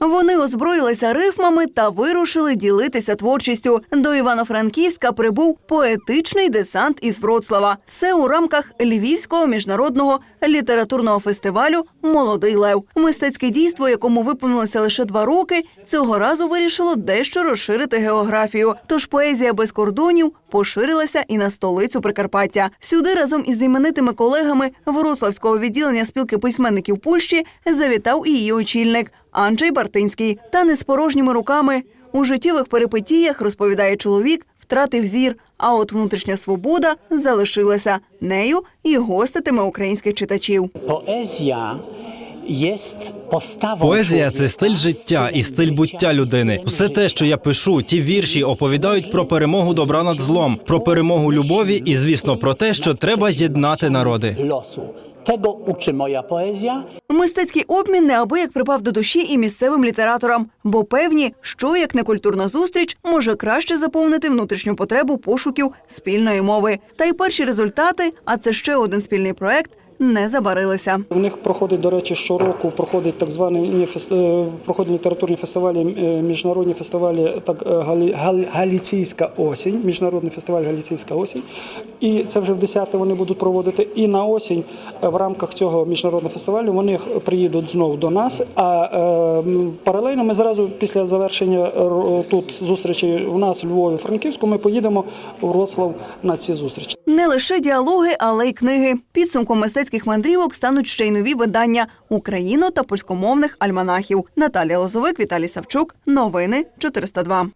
Вони озброїлися рифмами та вирушили ділитися творчістю. До Івано-Франківська прибув поетичний десант із Вроцлава. Все у рамках Львівського міжнародного літературного фестивалю Молодий Лев. Мистецьке дійство, якому виповнилося лише два роки, цього разу вирішило дещо розширити географію. Тож поезія без кордонів поширилася і на столицю Прикарпаття. Сюди разом із іменитими колегами Вроцлавського відділення спілки письменників Польщі завітав і її очільник Анджей Бартинський. Та не з порожніми руками. У життєвих перипетіях, розповідає чоловік, втратив зір, а от внутрішня свобода залишилася. Нею і гоститиме українських читачів. Postawą. Поезія це стиль життя і стиль буття людини. Все те, що я пишу, ті вірші оповідають про перемогу добра над злом, про перемогу любові і, звісно, про те, що треба єднати народи. Tego uczy moja poezja. Мистецький обмін неабияк припав до душі і місцевим літераторам, бо певні, що як некультурна зустріч може краще заповнити внутрішню потребу пошуків спільної мови. Та й перші результати, а це ще один спільний проект, не забарилися. У них проходить, до речі, щороку проходить так звані е, проходять літературні фестивалі, е, міжнародні фестивалі, так е, Галі, Галіційська осінь, міжнародний фестиваль Галіційська осінь. І це вже в 10 вони будуть проводити. І на осінь в рамках цього міжнародного фестивалю вони приїдуть знову до нас. А е, паралельно ми зразу після завершення тут зустрічі у нас в Львові, Франківську, ми поїдемо в Вроцлав на ці зустрічі. Не лише діалоги, але й книги. Підсумком мистецьких мандрівок стануть ще й нові видання україно та польськомовних альманахів. Наталія Лозовик, Віталій Савчук. Новини 402.